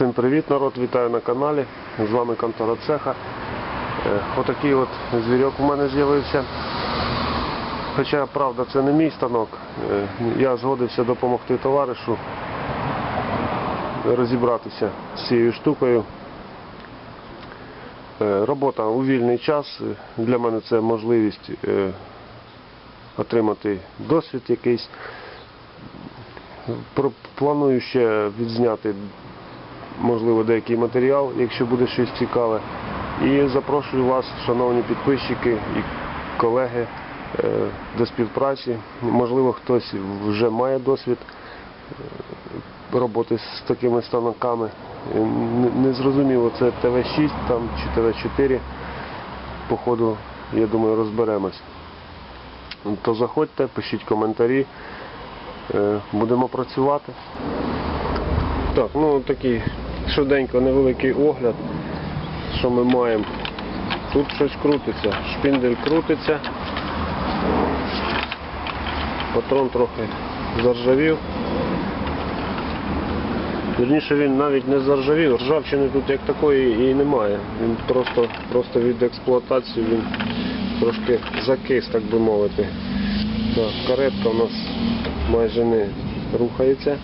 Всім привіт, народ, вітаю на каналі. З вами контора цеха. Е, Отакий от звірок у мене з'явився. Хоча, правда, це не мій станок. Е, Я згодився допомогти товаришу розібратися з цією штукою. Е, Робота у вільний час. Для мене це можливість отримати досвід якийсь. Планую ще відзняти можливо деякий матеріал, якщо буде щось цікаве. І запрошую вас, шановні підписчики і колеги, е, до співпраці. Можливо, хтось вже має досвід е, роботи з такими станоками. Е, не- Не зрозуміло, це ТВ6 там чи ТВ4. По ходу, я думаю, розберемось. То заходьте, пишіть коментарі. Будемо працювати. Так, ну такий швиденько невеликий огляд, що ми маємо. Тут щось крутиться, шпіндель крутиться, патрон трохи заржавів. Вірніше він навіть не заржавів, ржавчини тут як такої і немає. Він просто, просто від експлуатації він трошки закис, так би мовити. Так, каретка у нас майже не рухається.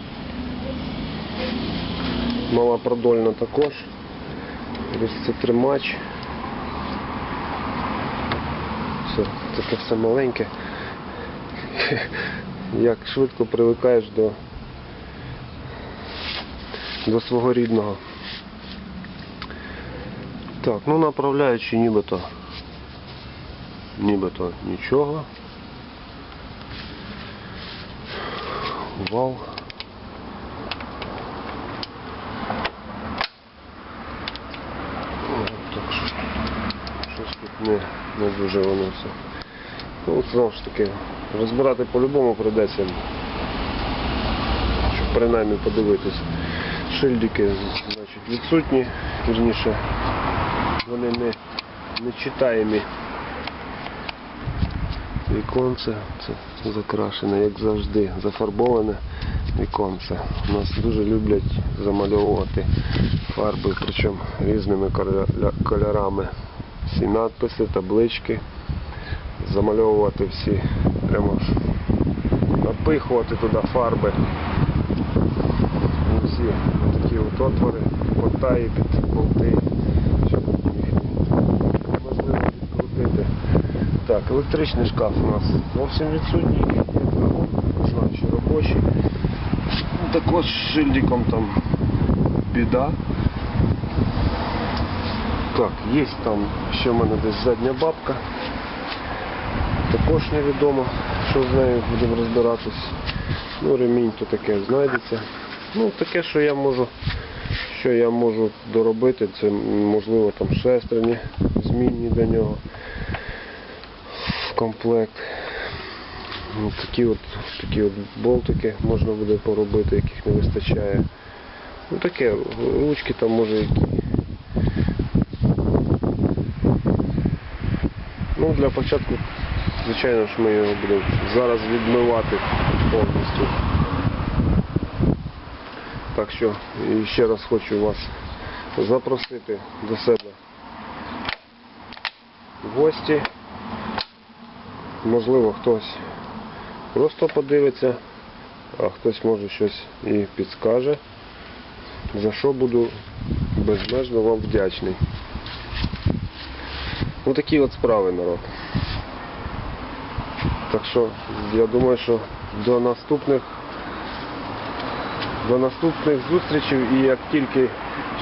Мала продольна також. Ось це тримач. Все, таке все маленьке. Як швидко привикаєш до, до свого рідного. Так, ну направляючи нібито. Нібито нічого. Вал. О, Так що щось тут не, не дуже воно все. Ну, знову ж таки, розбирати по-любому прийдеться, щоб принаймні подивитись. Шильдики значить, відсутні, вірніше, вони не, не читаємі. Віконце, це закрашене, як завжди, зафарбоване віконце. У нас дуже люблять замальовувати фарби, причому різними кольорами. Всі надписи, таблички, замальовувати всі, прямо ж напихувати туди фарби. Всі такі от отвори, потаї під болти, щоб їх неможливо відкрутити. Так, електричний шкаф у нас зовсім відсутній. Є двигун, знаю, чи робочий. Також з шильдиком там біда. Так, є там ще в мене десь задня бабка. Також невідомо, що з нею будемо розбиратись. Ну, ремінь то таке знайдеться. Ну, таке, що я можу, що я можу доробити, це можливо там шестерні змінні до нього в комплект. Ну, такі от, такі от болтики можна буде поробити, яких не вистачає. Ну таке, ручки там може які. Ну для початку, звичайно ж, ми його будемо зараз відмивати повністю. Так що і ще раз хочу вас запросити до себе гості. Можливо, хтось просто подивиться, а хтось може щось і підскаже, за що буду безмежно вам вдячний. Ось такі от справи, народ. Так що я думаю, що до наступних до наступних зустрічей і як тільки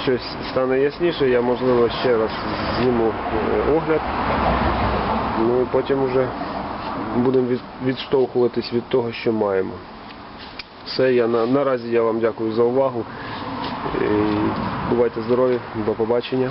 щось стане ясніше, я можливо ще раз зніму е, огляд. Ну і потім вже будемо від, відштовхуватись від того, що маємо. Все, я на, наразі я вам дякую за увагу. І бувайте здорові, до побачення.